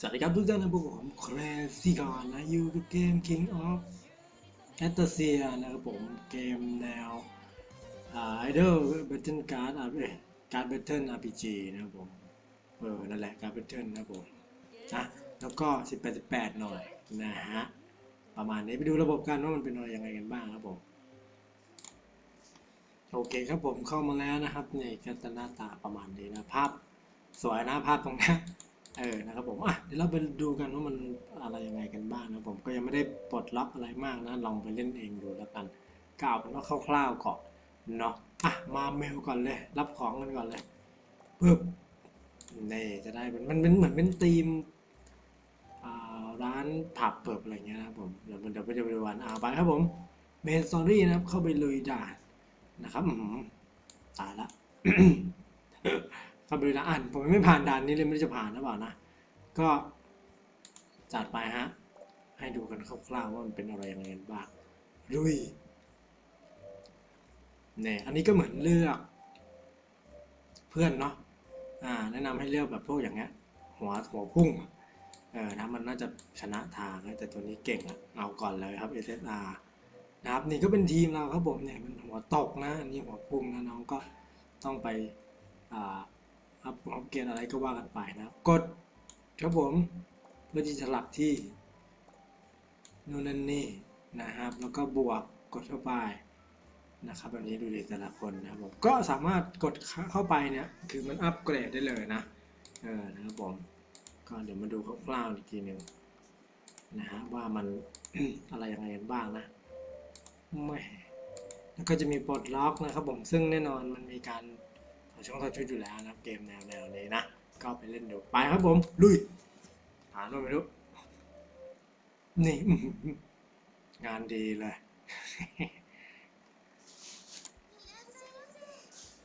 สวัสดีครับทุกท่านนะพวกผมแครซี่กอนนะอยู่กับเกม King of a t a s i a นะครับผมเกมแนวอ่า Idol Battle Card อะเอ้ยการ Battle RPG นะครับผมเออนั่นแหละการ Battle นะครับผมนะแล้วก็ 18 18 หน่อยนะฮะประมาณนี้ไปดูระบบกันว่ามันเป็นอะไรยังไงกันบ้างครับผมโอเคครับผมเข้ามาแล้วนะครับในก็จะหน้าตาประมาณนี้นะภาพสวยนะภาพตรงนี้ เออนะครับผมอะเดี๋ยวเราไปดูกันว่ามันอะไรยังไงกันบ้างนะผมก็ยังไม่ได้ปลดล็อกอะไรมากนะลองไปเล่นเองดูแล้วกันกล่าวเป็นว่าคร่าวๆก่อนเนาะอะมาเมลก่อนเลย รับของกันก่อนเลยปึ๊บนี่จะได้เป็นมันเป็นเหมือนเป็นธีมอ่าร้านผับเปิบอะไรเงี้ยนะครับผมเดี๋ยวเดี๋ยวไปดูดูวันอ่าไปครับผมเมนสตอรี่นะครับเข้าไปลุยด่านนะครับอืมตายละ เข้าไปเลยนะอ่านผมไม่ผ่านด่านนี้เลยไม่รู้จะผ่านหรือเปล่านะ ก็จัดไปฮะ ให้ดูกันคร่าวๆว่ามันเป็นอะไรยังไงบ้างลุยเนี่ยอันนี้ก็เหมือนเลือก เพื่อนเนาะอ่า แนะนำให้เลือกแบบพวกอย่างเงี้ย หัวหัวพุ่งเออนะมันน่าจะชนะทางแต่ตัวนี้เก่งอะเอาก่อนเลยครับ SSR นะครับนี่ก็เป็นทีมเราครับผมเนี่ยมันหัวตกนะอันนี้หัวพุ่งนะน้องก็ต้องไปอ่า อัพอัพเกรดอะไรก็ว่ากันไปนะกดครับผมเพื่อที่จะสลับที่นู่นนั่นนี่นะครับ แล้วก็บวกกดเข้าไปนะครับแบบนี้ดูดิแต่ละคนนะครับผมก็สามารถกดเข้าไปเนี่ยคือมันอัปเกรดได้เลยนะเออนะครับผมก็เดี๋ยวมาดูคร่าวๆอีกทีหนึ่งนะฮะว่ามันอะไรยังไงกันบ้างนะไม่แล้วก็จะมีปลดล็อกนะครับผมซึ่งแน่นอนมันมีการ ถอดช่องถอดชุดอยู่แล้วนะครับเกมแนวแนวนี้นะ ก็ไปเล่นดูไปครับผม ลุยผ่านมาไม่รู้นี่งานดีเลย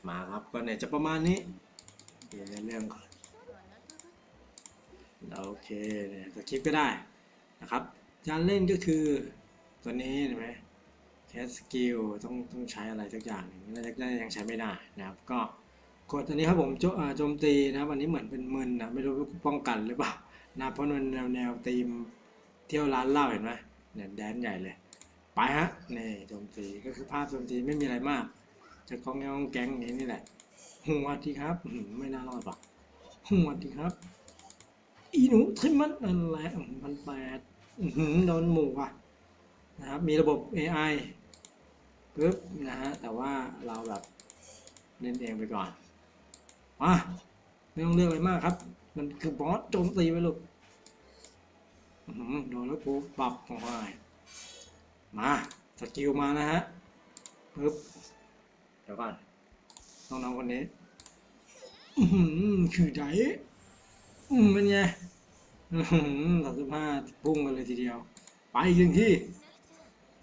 มาครับก็เนี่ยจะประมาณนี้เดี๋ยวเรื่องก่อนโอเคเนี่ยสคริปก็ได้นะครับการเล่นก็คือตัวนี้เห็นไหมแคสสกิลต้องต้องใช้อะไรสักอย่างหนึ่งน่าจะยังใช้ไม่ได้นะครับ ก็ กดตัวนี้ครับผมโจโจมตีนะครับอันนี้เหมือนเป็นมึนนะไม่รู้ป้องกันหรือเปล่านะเพราะมันแนวแนวตีมเที่ยวร้านเหล้าเห็นไหมเนี่ยแดนใหญ่เลยไปฮะนี่โจมตีก็คือภาพโจมตีไม่มีอะไรมากจะกองแงงแก๊งอย่างนี้แหละหัวทีครับไม่น่ารอดปะหัวทีครับ อีหนูทิมมันอะไรมันแปดโดนหมูอะนะครับมีระบบ AI ปึ๊บนะฮะแต่ว่าเราแบบเล่นเองไปก่อน มาไม่ต้องเลือกอะไรมากครับ มันคือบอสโจมตีไปลูกโดนแล้วกูปรับของไายมาสกิลมานะฮะปึ๊บเดี๋ยวก่อนน้องๆคนนี้อคือใจอืมเป็นไงอื้อหือสามสิบห้าพุ่งกันเลยทีเดียว ไปอีกหนึ่งที่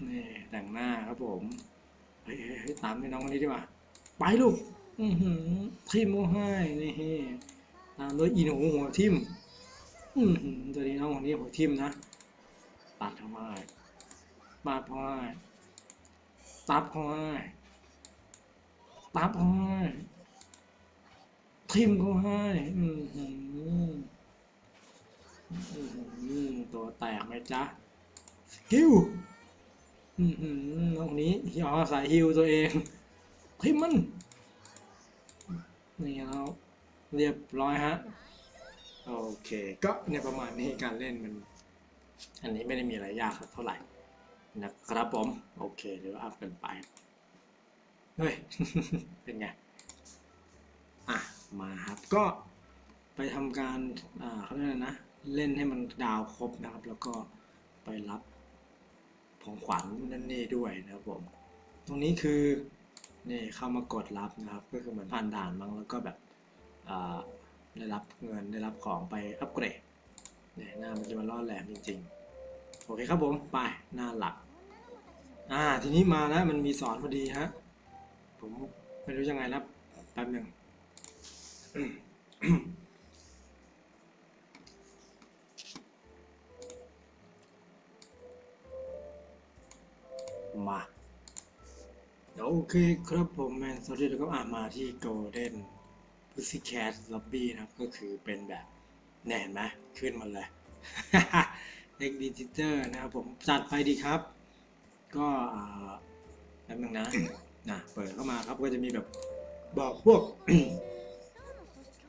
นี่แต่งหน้าครับผม เฮ้ยเฮ้ยเฮ้ยตามไปน้องคนนี้ดีกว่า ไปลูก อือหือทิมโมให้นี่ตามด้วยอีหนูหัวทิมอือหือตัวนี้น้องคนนี้หัวทิมนะตัดเข้ามาตัดเข้ามาตัดเข้ามาตัดเข้ามาทิมเข้าให้อือหืออือหือตัวแตกไหมจ๊ะสกิลอืมอืมน้องนี้อ๋อสายฮิวตัวเองทิมมัน นี่เราเรียบร้อยฮะ โอเค ก็เนี่ยประมาณนี้การเล่นมัน อันนี้ไม่ได้มีอะไรยากเท่าไหร่ นะครับผม โอเค เดี๋ยวอัพกันไป เฮ้ย เป็นไง อะ มาครับ ก็ไปทำการ อ่าเขาเรียกอะไรนะ เล่นให้มันดาวครบนะครับ แล้วก็ไปรับของขวัญนั่นนี่ด้วยนะครับผม ตรงนี้คือ นี่เข้ามากดรับนะครับ ก็คือเหมือนผ่านด่านมั้งแล้วก็แบบได้รับเงินได้รับของไปอัปเกรดเนี่ยหน้ามันจะมาล่อแหลมจริงๆ โอเคครับผมไปหน้าหลัก อ่าทีนี้มาแล้วมันมีสอนพอดีฮะ ผมไม่รู้ยังไงแล้วแป๊บหนึ่งมา โอเคครับผมแมนสตอรี่แล้วก็อ่ามาที่ Golden Pussycat Lobby นะครับ ก็คือเป็นแบบเนี่ยเห็นไหมขึ้นมาเลย X Digital นะครับผมจัดไปดีครับ ก็อ่าแป๊บนึงนะนะเปิดเข้ามาครับก็จะมีแบบบอกพวก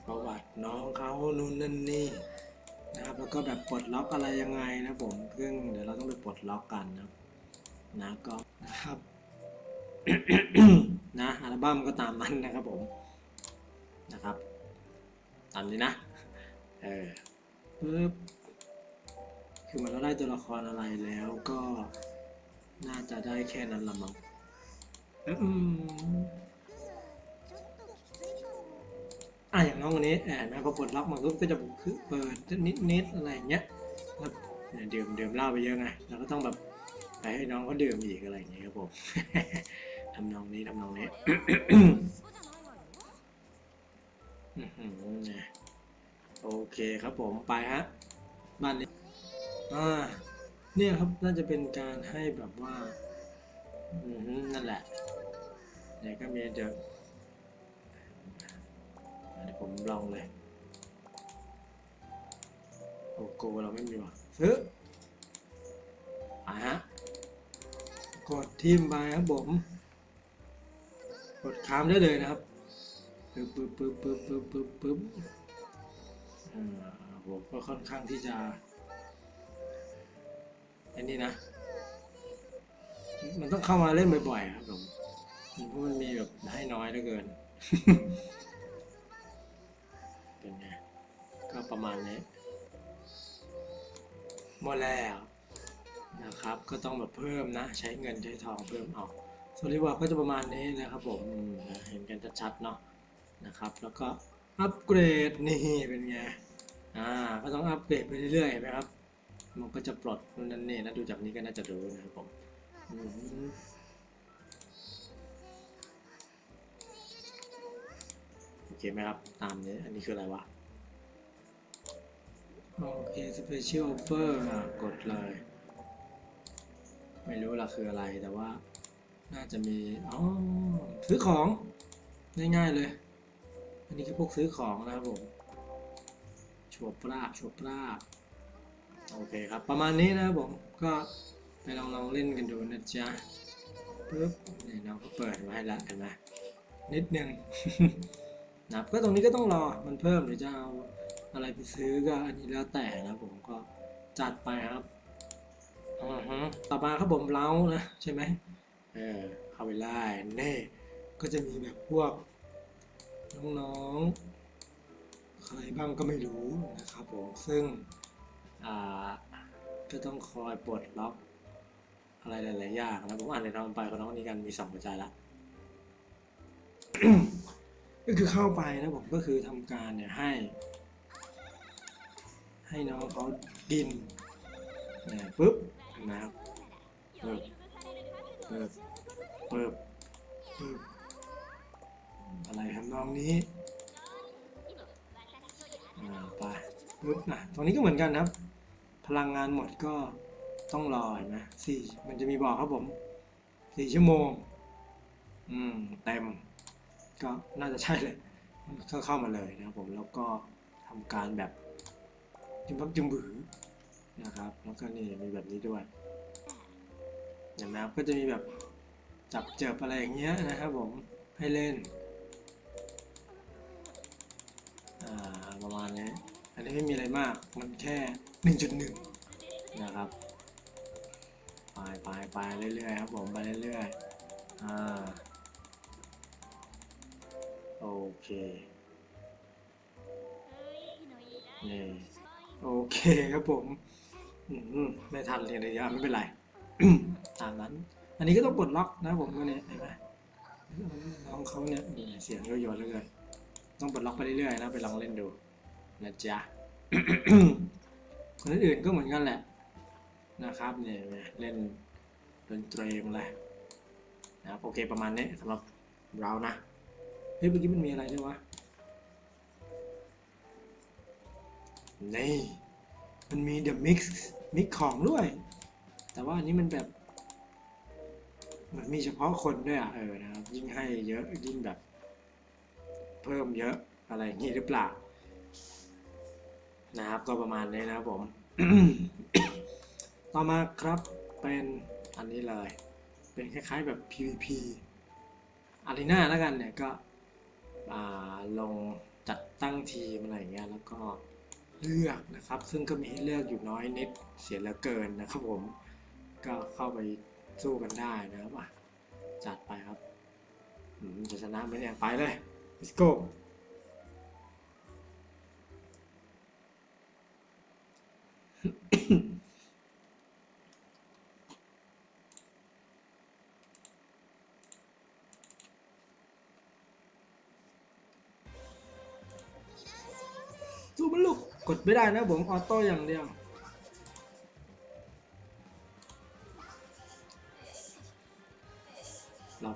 ประวัติน้องเขานู่นนั่นนี่นะครับแล้วก็แบบปลดล็อกอะไรยังไงนะผมซึ่งเดี๋ยวเราต้องไปปลดล็อกกันนะนะก็นะครับ นะอัลบั้มก็ตามนั้นนะครับผมนะครับ ตามนี้นะ เออปึ๊บคือเหมันเราได้ตัวละครอะไรแล้วก็น่าจะได้แค่นั้นละมั้งอืมอะอย่างน้องคนนี้แอบนะพอปลดล็อกมันปุ๊บก็จะคือเปิดนิดนิดๆอะไรเงี้ยแล้วเนี่ยดื่มดื่มเหล้าไปเยอะไงเราก็ต้องแบบไปให้น้องเขาดื่มอีกอะไรอย่างเงี้ยครับผมำนองนี้ทำนองนี้อื้อหือเนี่ยโอเคครับผมไปฮะบ้านนี้อ่าเนี่ยครับน่าจะเป็นการให้แบบว่าอือหือนั่นแหละเนี่ยก็มีเดี๋ยวเดี๋ยวผมลองเลยโอ้โกเราไม่มีว่ะซื้อไปฮะกดทีมไปครับผม กดค้ามได้เลยนะครับปึ๊บปึ๊บปึ๊บปึ๊บปึ๊บปึ๊บปึ๊บผมก็ค่อนข้างที่จะอันนี้นะ มันต้องเข้ามาเล่นบ่อยๆครับผมเพราะมันมีแบบให้น้อยเหลือเกิน เป็นไง ก็ประมาณนี้หมดแล้วนะครับ ก็ต้องแบบเพิ่มนะ ใช้เงินใช้ทองเพิ่มเอา ส่วนรีวอร์ดก็จะประมาณนี้นะครับผมอืมเห็นกันชัดๆเนาะนะครับ แล้วก็อัปเกรดนี่เป็นไงอ่าก็ต้องอัปเกรดไปเรื่อยๆเห็นไหมครับ มันก็จะปลดนู่นนั่นนี่นะดูจากนี้ก็น่าจะรู้นะครับผมอืมโอเคไหมครับ ตามนี้ อันนี้คืออะไรวะโอเค Special Offer อะกดเลย ไม่รู้ละคืออะไรแต่ว่า น่าจะมีอ๋อซื้อของง่ายๆเลย อันนี้คือพวกซื้อของนะครับผมชัวปราบชัวปราบโอเคครับ ประมาณนี้นะครับผมก็ไปลองลองเล่นกันดูนะจ๊ะปึ๊บนี่น้องก็เปิดไว้ให้ล้วเห็นไหมนิดนึงนะก็ตรงนี้ก็ต้องรอมันเพิ่มหรือจะเอาอะไรไปซื้อก็อันนี้แล้วแต่นะผมก็จัดไปครับอือฮึต่อมาครับผมเล้านะใช่ไหม เออเข้าไปไล่เน่ก็จะมีแบบพวกน้องๆใครบ้างก็ไม่รู้นะครับผมซึ่งก็ต้องคอยปลดล็อกอะไรหลายๆอย่างนะผมอ่านในน้องไปกับน้องนี้กันมีสองหัวใจละก็คือเข้าไปนะผมก็คือทำการเนี่ยให้ ให้น้องเขากินเนี่ยปุ๊บนะครับ ปิบเปิบเปิบอะไรทำนองนี้อ่าไปปุ๊บนะตรงนี้ก็เหมือนกันครับ พลังงานหมดก็ต้องรอเห็นไหมสี่มันจะมีบอกครับผมสี่ชั่วโมง อืมเต็ม ก็น่าจะใช่เลยก็เข้ามาเลยนะครับผมแล้วก็ทำการแบบจุ่มพับจุ่มบือนะครับ แล้วก็นี่มีแบบนี้ด้วย นไหมครับ ก็จะมีแบบจับเจิบอะไรอย่างเงี้ยนะครับผมให้เล่นประมาณนี้ อันนี้ไม่มีอะไรมาก มันแค่ 1.1 นะครับ ไปไปไปเรื่อยๆครับผมไปเรื่อยๆ อ่า โอเค นี่ โอเคครับผมอืมไม่ทันเรียนระยะไม่เป็นไร ตามนั้น อันนี้ก็ต้องปลดล็อกนะผมก็เนี่ยเห็นไหมน้องเขาเนี่ยนี่เสียงโยโย่เลยเลย ต้องปลดล็อกไปเรื่อยๆนะไปลองเล่นดูนะจ๊ะคนอื่นก็เหมือนกันแหละนะครับเนี่ยเห็นเล่นดนตรีมาเลยนะครับโอเคประมาณนี้สำหรับเรานะเฮ้ยเมื่อกี้มันมีอะไรด้วยวะนี่มันมี The Mix Mix ของด้วย แต่ว่าอันนี้มันแบบเหมือนมีเฉพาะคนด้วยอะเออนะครับยิ่งให้เยอะยิ่งแบบ เพิ่มเยอะอะไรอย่างนี้หรือเปล่า นะครับ ก็ประมาณนี้นะครับผม ต่อมาครับเป็นอันนี้เลย เป็นคล้ายๆแบบ PVP อารีนาแล้วกันเนี่ยก็ลงจัดตั้งทีมอะไรอย่างเงี้ยแล้วก็เลือกนะครับ ซึ่งก็มีให้เลือกอยู่น้อยนิดเสียเหลือเกินนะครับผม ก็เข้าไปสู้กันได้นะครับอะจัดไปครับอืมจะชนะไหมเนี่ยไปเลย let's go สู้มันลูกกดไม่ได้นะผมออโต้อย่างเดียว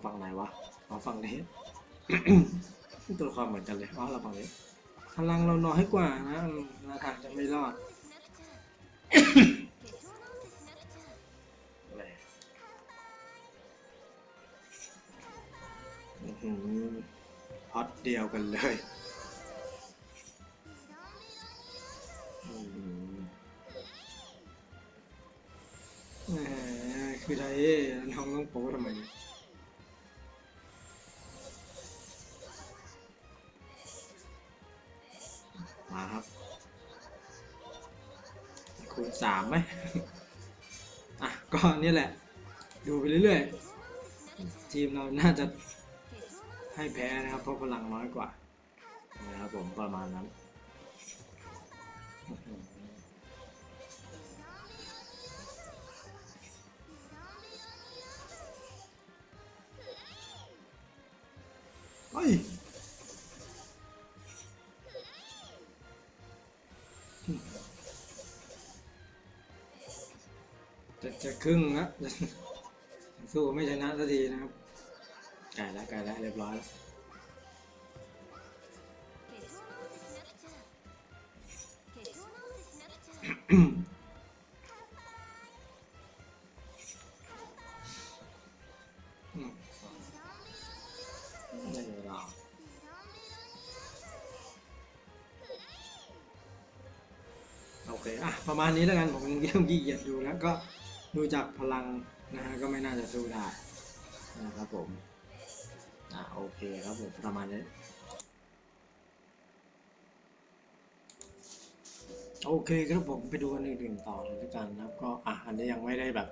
ฝั่งไหนวะเราฝั่งนี้ตัวละครเหมือนกันเลยอ๋อเราฝั่งนี้พลังเราน้อยกว่านะอืมเราทางจะไม่รอดแหมอื้อหือพอดเดียวกันเลย นี่แหละ ดูไปเรื่อยๆ ทีมเราน่าจะให้แพ้นะครับ เพราะพลังน้อยกว่านะครับผมประมาณนั้น จะครึ่งละสู้ไม่ชนะสักทีนะครับไก่แล้วไก่แล้วเรียบร้อยแล้วโอเคอะประมาณนี้แล้วกันผมยังเยี่ยมยี่เยียดดูแล้วก็ ดูจากพลังนะฮะก็ไม่น่าจะสู้ได้นะครับผม อะโอเคครับผมประมาณนี้ โอเคครับผมไปดูอันอื่นๆต่อเลยแล้วกันนะครับ ก็อะอันนี้ยังไม่ได้แบบ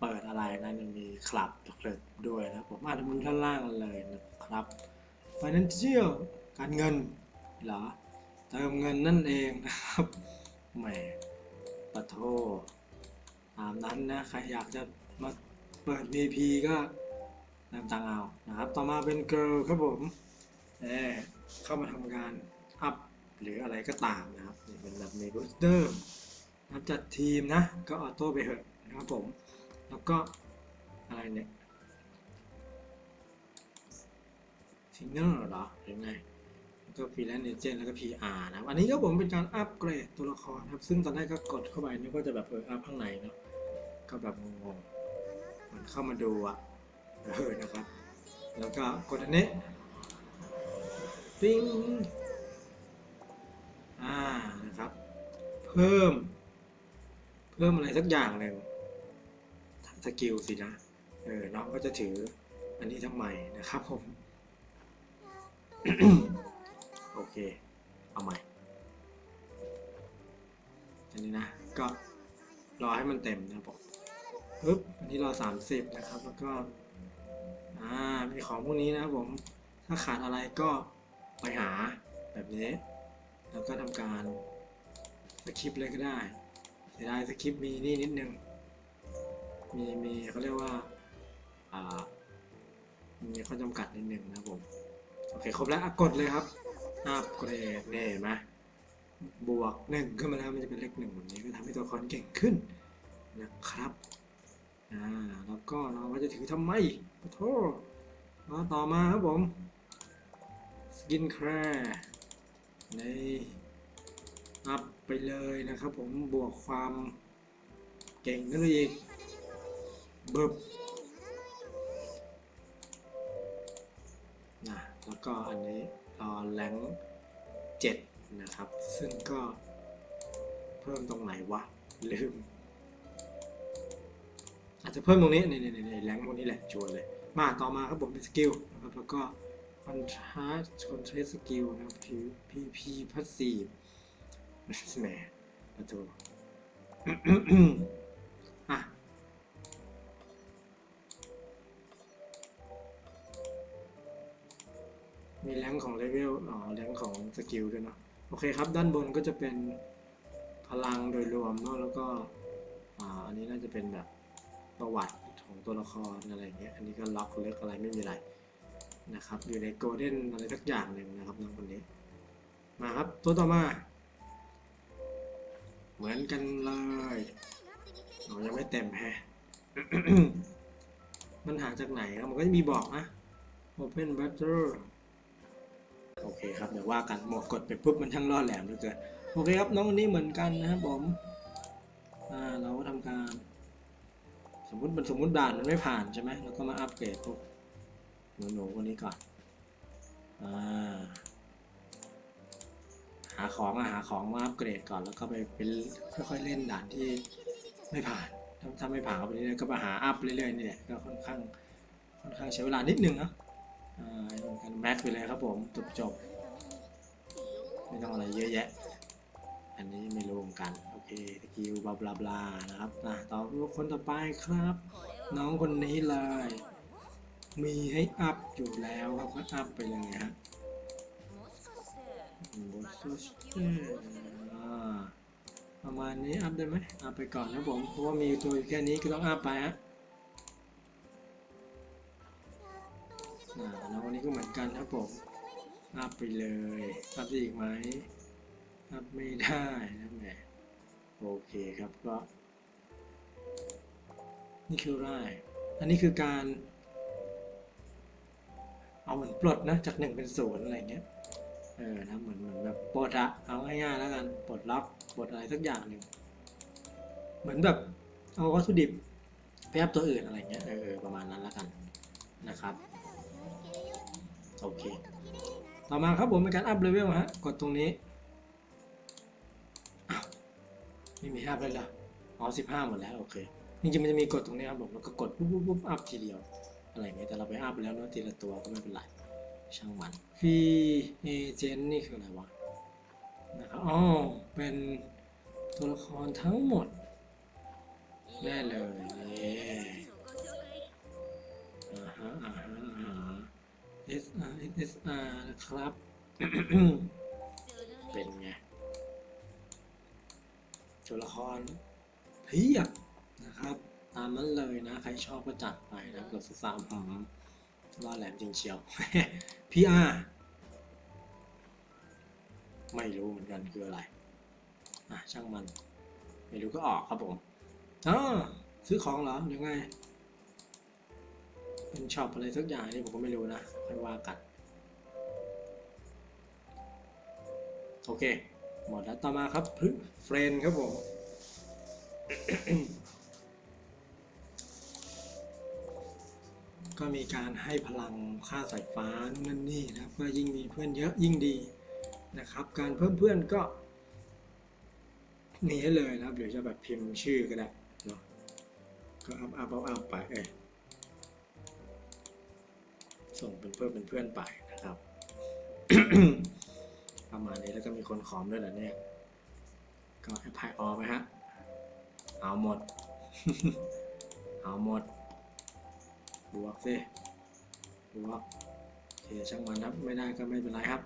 เปิดอะไรนะยังมีคลับเกิดด้วยนะครับผมอ่านมุนท่านล่างเลยนะครับ financial การเงินเหรอเติมเงินนั่นเองนะครับแหมปะโท ตามนั้นนะใครอยากจะมาเปิด VP ก็เติมตังเอานะครับ ต่อมาเป็น girl ครับผมเออเข้ามาทำงานอัพหรืออะไรก็ตามนะครับนี่เป็นแบบมีบูสเตอร์นะครับจัดทีมนะ ก็ออโต้ไปเถอะนะครับผม แล้วก็อะไรเนี่ยซิงเนอร์เหรอหรือไง ก็ฟรีแลนซ์เอเจนต์แล้วก็ PR นะครับ อันนี้ก็ผมเป็นการอัปเกรดตัวละครนะครับ ซึ่งตอนแรกก็กดเข้าไปนึกว่าจะแบบเอออัพข้างในเนาะ ก็แบบงงๆมันเข้ามาดูอะเออนะครับ แล้วก็กดอันนี้ปิ้งอ่า นะครับ เพิ่ม เพิ่มอะไรสักอย่างหนึ่งสกิลสินะ เออ น้องก็จะถืออันนี้ทำไมนะครับผม เค เอาใหม่ อันนี้นะ ก็รอให้มันเต็มนะครับผมปึ๊บอันนี้รอสามสิบนะครับ แล้วก็ อ่า มีของพวกนี้นะผม ถ้าขาดอะไรก็ไปหาแบบนี้ แล้วก็ทำการสคริปเลยก็ได้เสียดายสคริปมีนี่นิดนึง มีมีเขาเรียกว่า อ่า มีข้อจำกัดนิดนึงนะผม โอเค ครบแล้วกดเลยครับ อัพเกรดเนี่ยเห็นไหมบวกหนึ่งขึ้นมาแล้วมันจะเป็นเลขหนึ่งแบบนี้ก็ทำให้ตัวละครเก่งขึ้นนะครับอ่าแล้วก็เราจะถือทำไมขอโทษแล้วต่อมาครับผมสกินแคร์ในอัพไปเลยนะครับผมบวกความเก่งขึ้นไปอีกเบิบนะแล้วก็อันนี้ รอแรงเจ็ดนะครับ ซึ่งก็เพิ่มตรงไหนวะ ลืม อาจจะเพิ่มตรงนี้นี่นี่นี่แรงพวกนี้แหละชวนเลย มาต่อมาครับผมเป็นสกิลนะครับแล้วก็ contrast contrast skill นะครับ P P P passive แหมประตูอะ มีแรงของเลเวลอ๋อแรงของสกิลด้วยเนาะโอเคครับ ด้านบนก็จะเป็นพลังโดยรวมเนาะแล้วก็อ่าอันนี้น่าจะเป็นแบบประวัติของตัวละครอะไรเงี้ย อันนี้ก็ล็อกเล็กอะไรไม่มีอะไรนะครับ อยู่ในโกลเด้นอะไรสักอย่างหนึ่งนะครับน้องคนนี้ มาครับตัวต่อมา เหมือนกันเลยอ๋อยังไม่เต็มแฮะมันหาจากไหนครับมันก็จะมีบอกนะ Open Battle โอเคครับเดี๋ยวว่ากันหมดกดไปปุ๊บมันช่างล่อแหลมเหลือเกินโอเคครับน้องคนนี้เหมือนกันนะครับผมอ่าเราก็ทำการ สมมติมันสมมติด่านมันไม่ผ่านใช่ไหมเราก็มาอัปเกรดพวกหนูหนูคนนี้ก่อนอ่าหาของอะหาของมาอัปเกรดก่อนแล้วก็ไปเป็นค่อยๆเล่นด่านที่ไม่ผ่านถ้าถ้าไม่ผ่านก็ไปเรื่อยๆก็ไปหาอัพเรื่อยๆนี่แหละก็ค่อนข้างค่อนข้างใช้เวลานิดนึงเนะ แม็กไปเลยครับผมจบจบๆไม่ต้องอะไรเยอะแยะ อันนี้ไม่รู้เหมือนกัน โอเคสกิลบลาบลาบลานะครับอะต่อคนต่อไปครับ น้องคนนี้เลย มีให้อัพอยู่แล้วครับก็อัพไปเลยฮะบนโซเชียลอ่าประมาณนี้อัพได้ไหมอัพไปก่อนนะผมเพราะว่ามีตัวอยู่แค่นี้ก็ต้องอัพไปฮะ กันครับผมอัพไปเลยอัพได้อีกไหมอัพไม่ได้นะแหมโอเคครับก็ นี่คือไรอันนี้คือการ เอาเหมือนปลดนะจากหนึ่งเป็นศูนย์อะไรเงี้ยเออนะเหมือนเหมือนแบบปลดอะเอาง่ายๆแล้วกันปลดล็อกปลดอะไรสักอย่างหนึ่งเหมือนแบบเอาวัตถุดิบไปอัพตัวอื่นอะไรเงี้ยเออประมาณนั้นแล้วกันนะครับ โอเค ต่อมาครับผมเป็นการอัพเลเวลฮะ กดตรงนี้อ้าวไม่มีอัพเลยเหรออ๋อสิบห้าหมดแล้วโอเคจริงๆมันจะมีกดตรงนี้ครับผมแล้วก็กดปุ๊บปุ๊บปุ๊บอัพทีเดียว อะไรเงี้ยแต่เราไปอัพแล้วเนาะทีละตัวก็ไม่เป็นไรช่างมันฟรีเอเจนต์นี่คืออะไรวะนะครับอ๋อเป็นตัวละครทั้งหมดแน่เลย SR SR นะครับ เป็นไง ตัวละครเพียบนะครับ ตามนั้นเลยนะ ใครชอบก็จัดไปนะกดสามหืมล่อแหลมจริงเชียว PR ไม่รู้เหมือนกันคืออะไร อะ ช่างมัน ไม่รู้ก็ออกครับผมอ๋อซื้อของเหรอหรือไง เป็นช็อปอะไรสักอย่างนี่ผมก็ไม่รู้นะค่อยว่ากัน โอเค หมดแล้วต่อมาครับเฟรนครับผม ก็มีการให้พลังค่าสายฟ้านั่นนี่นะครับก็ยิ่งมีเพื่อนเยอะยิ่งดีนะครับ การเพิ่มเพื่อนก็นี่ให้เลยนะครับหรือจะแบบพิมพ์ชื่อก็ได้เนาะก็อัพอัพอัพอัพไปเอย ส่งเป็นเพื่อนเป็นเพื่อนไปนะครับ ประมาณนี้แล้วก็มีคนขอมด้วยเหรอเนี่ย ก็ให้พายออไปฮะ เอาหมด เอาหมด บวกสิ บวกโอเคช่างมันครับ ไม่ได้ก็ไม่เป็นไรครับ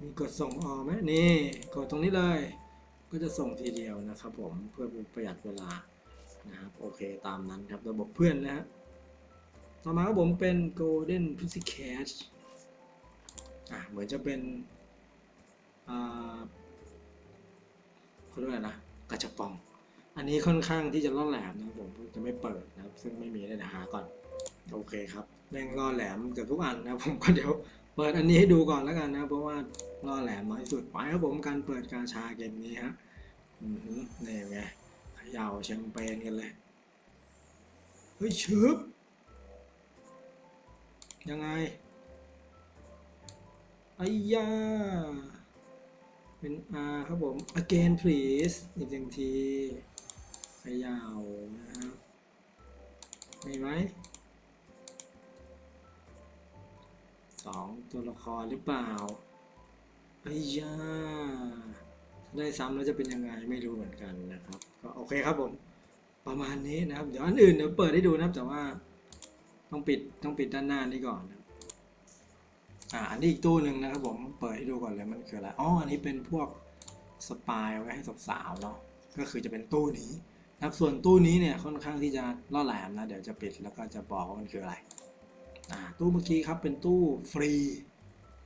มีกดส่งออกไหมนี่ กดตรงนี้เลย ก็จะส่งทีเดียวนะครับผม เพื่อประหยัดเวลานะครับ โอเคตามนั้นครับ ระบบเพื่อนนะฮะ ต่อมาครับผมเป็น Golden Pussycat อะเหมือนจะเป็นอ่าเขาเรียกว่าอะไรนะกระชับปอง อันนี้ค่อนข้างที่จะล่อแหลมนะครับผมจะไม่เปิดนะครับ ซึ่งไม่มีเลยนะหาก่อน โอเคครับแม่งล่อแหลมเกือบทุกอันนะผมก็เดี๋ยวเปิดอันนี้ให้ดูก่อนแล้วกันนะ เพราะว่าล่อแหลมน้อยสุดไปครับผมการเปิดกาชาเกมนี้ฮะอือนี่ไงเขย่าแชมเปญกันเลย เฮ้ยชึบ ยังไงไอ้ยาเป็น R ครับผม again please อีกหนึ่งทีขยาวนะครับมีไหมสองตัวละครหรือเปล่าไอ้ยาถ้าได้ซ้ำแล้วจะเป็นยังไงไม่รู้เหมือนกันนะครับ ก็โอเคครับผม ประมาณนี้นะครับ เดี๋ยวอันอื่นเดี๋ยวเปิดให้ดูนะครับแต่ว่า ต้องปิดต้องปิดด้านหน้านี้ก่อนอ่าอันนี้อีกตู้หนึ่งนะครับผมเปิดให้ดูก่อนเลยมันคืออะไรอ๋ออันนี้เป็นพวกสปายไว้ให้สาวๆเนาะก็คือจะเป็นตู้นี้นะครับส่วนตู้นี้เนี่ยค่อนข้างที่จะล่อแหลมนะเดี๋ยวจะปิดแล้วก็จะบอกว่ามันคืออะไรอ่าตู้เมื่อกี้ครับเป็นตู้ฟรี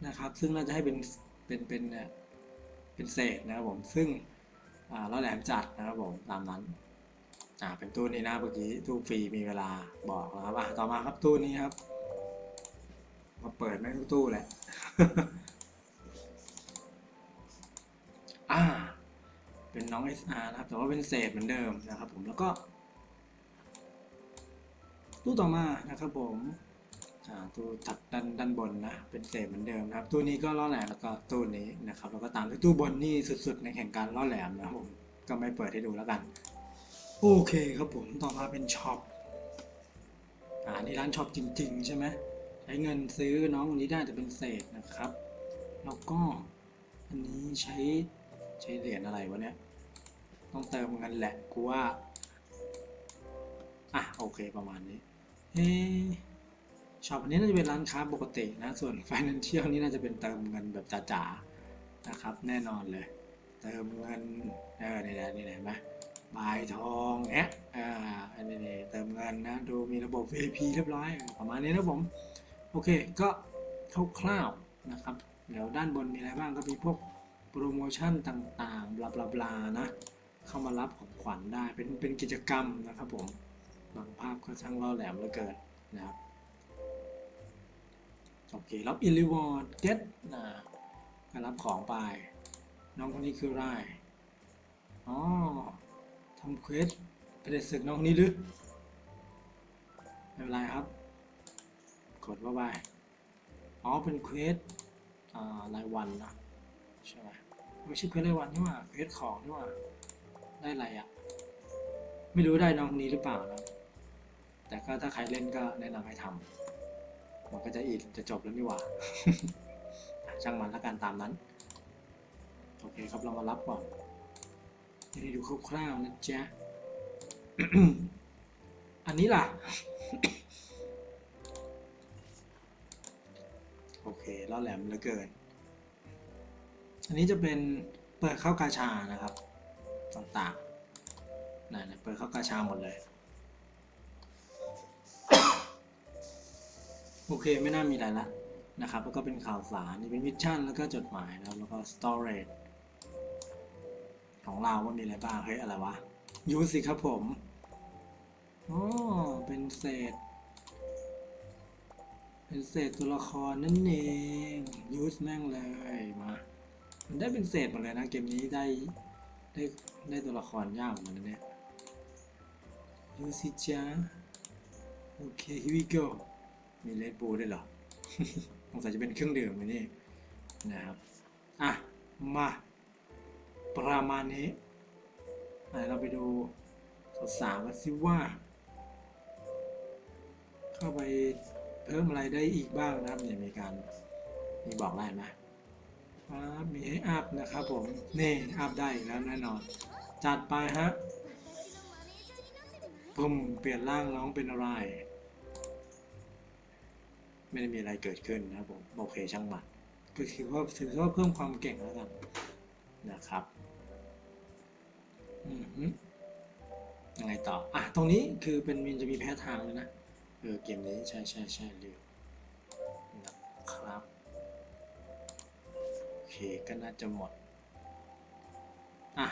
นะครับ ซึ่งน่าจะให้เป็นเป็นเป็นเนี่ยเป็นเศษนะครับผมซึ่งอ่าล่อแหลมจัดนะครับผมตามนั้น อ่าเป็นตู้นี้นะเมื่อกี้ตู้ฟรีมีเวลาบอกแล้วครับอะต่อมาครับตู้นี้ครับ มาเปิดไม่ทุกตู้แหละอ่า เป็นน้อง SR นะครับ แต่ว่าเป็นเศษเหมือนเดิมนะครับ ผมแล้วก็ ตู้ต่อมานะครับ ผมอ่าตู้ถัดด้านด้านบนนะ เป็นเศษเหมือนเดิมนะครับ ตู้นี้ก็ล่อแหลมแล้วก็ตู้นี้นะครับ แล้วก็ตามด้วยตู้บนนี่สุดๆ ในแข่งการล่อแหลมนะครับผมก็ไม่เปิดให้ดูแล้วกัน โอเคครับผมต่อมาเป็นช็อปอ่านี่ร้านช็อปจริง ๆ ใช่ไหมใช้เงินซื้อน้องคนนี้ได้แต่เป็นเศษนะครับ แล้วก็อันนี้ใช้ใช้เหรียญอะไรวะเนี่ยต้องเติมเงินแหละกูว่าอะโอเคประมาณนี้เอช็อปอันนี้น่าจะเป็นร้านค้าปกตินะ ส่วน Financial นี่น่าจะเป็นเติมเงินแบบจ๋าๆนะครับ แน่นอนเลย เติมเงินเออนี่แหละนี่แหละเห็นไหมบายทองเนี้ยอ่าอันนี้เติมเงินนะ ดูมีระบบ VIP เรียบร้อยประมาณนี้นะผม โอเค ก็คร่าวๆนะครับ เดี๋ยวด้านบนมีอะไรบ้างก็มีพวกโปรโมชั่นต่างๆ บลาบลาบลานะ เข้ามารับของขวัญได้ เป็นเป็นกิจกรรมนะครับผม บางภาพก็ช่างล่อแหลมเหลือเกินนะครับโอเครับอิน e ิวอร์ดเก็ตนะก็รับของไป น้องคนนี้คือไรอ๋อ ทำเควสเป็นเด็กศึกน้องนี้หรือไม่เป็นไรครับ กดว่าไปอ๋อเป็นเควสอ่ารายวันนะใช่ไหมไม่ใช่เควสรายวันนี่ว่าเควสของนี่ว่าได้อะไรอะ่ะไม่รู้ได้น้องนนี้หรือเปล่านะแต่ก็ถ้าใครเล่นก็แนะนำให้ทำมันก็จะอีกจะจบแล้วนี่หว่าช่างมันแล้วกันตามนั้น โอเคครับเรามารับก่อน จะได้ดูคร่าวๆนะจ๊ะ อันนี้ล่ะ โอเคล่อแหลมเหลือเกิน อันนี้จะเป็นเปิดเข้ากาชานะครับ ต่างๆนั่นนะเปิดเข้ากาชาหมดเลย โอเคไม่น่ามีอะไรละนะครับ แล้วก็เป็นข่าวสารนี่เป็นมิชชั่น แล้วก็จดหมายนะครับ แล้วก็ storage ของเราว่ามีอะไรบ้าง เฮ้ย อะไรวะ ยูสิครับผมอ๋อเป็นเศษ เป็นเศษตัวละครนั่นเอง ยูสแม่งเลย มา มันได้เป็นเศษหมดเลยนะ เกมนี้ได้ ได้ ได้ตัวละครยากเหมือนกันเนี่ย ยูสิจ้าโอเค here we go มีเลดบูด้วยเหรอสงสัยจะเป็นเครื่องดื่มอันนี่นะครับ อะ มา ประมาณนี้ไหนเราไปดูสาวๆกันสิว่า เข้าไปเพิ่มอะไรได้อีกบ้างนะครับเนี่ยมีการมีบอกได้ไหมมีให้อัพนะครับผมนี่อัพได้อีกแล้วแน่นอน จัดไปฮะผมเปลี่ยนร่างน้องเป็นอะไร ไม่ได้มีอะไรเกิดขึ้นนะครับผม โอเคช่างมันก็คือว่าถือว่าเพิ่มความเก่งแล้วกัน นะครับยังไงต่อ อะ ตรงนี้คือเป็นมันจะมีแพ้ทางเลยนะ เออ เกมนี้ใช่ใช่ใช่ลืมนะครับ โอเค ก็น่าจะหมด อะ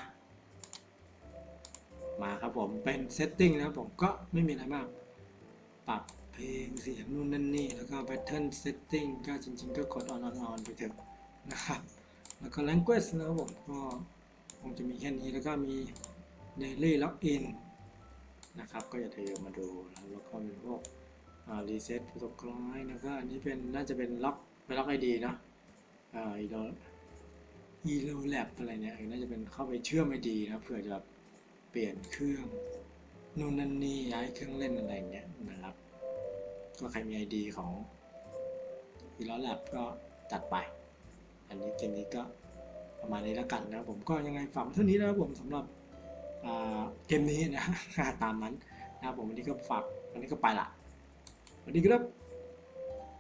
มาครับผม เป็นเซตติ้งนะครับผมก็ไม่มีอะไรมาก ปรับเพลงเสียงนู่นนั่นนี่ แล้วก็ pattern setting ก็จริง ๆ ก็กด on on on ไปเถอะนะครับ แล้วก็ language นะครับผมก็คงจะมีแค่นี้แล้วก็มี daily login นะครับ ก็อย่าลืมมาดูแล้วแล้วก็มีพวก reset protocol แล้วก็อันนี้เป็นน่าจะเป็นล็อกเป็นล็อก ID เนอะอ่าอีกแล้ว e l o lab อะไรเนี่ยน่าจะเป็นเข้าไปเชื่อมไม่ดีนะเผื่อจะเปลี่ยนเครื่องนู่นนั่นนี่ย้ายเครื่องเล่นอะไรอย่างเงี้ยนะครับ ก็ใครมี ID ของ e l o lab ก็จัดไป อันนี้เกมนี้ก็ประมาณนี้แล้วกันนะผมก็ยังไงฝากเท่านี้นะครับผมสำหรับเกมนี้นะตามนั้นนะครับผมวันนี้ก็ฝากวันนี้ก็ไปละสวัสดีครับ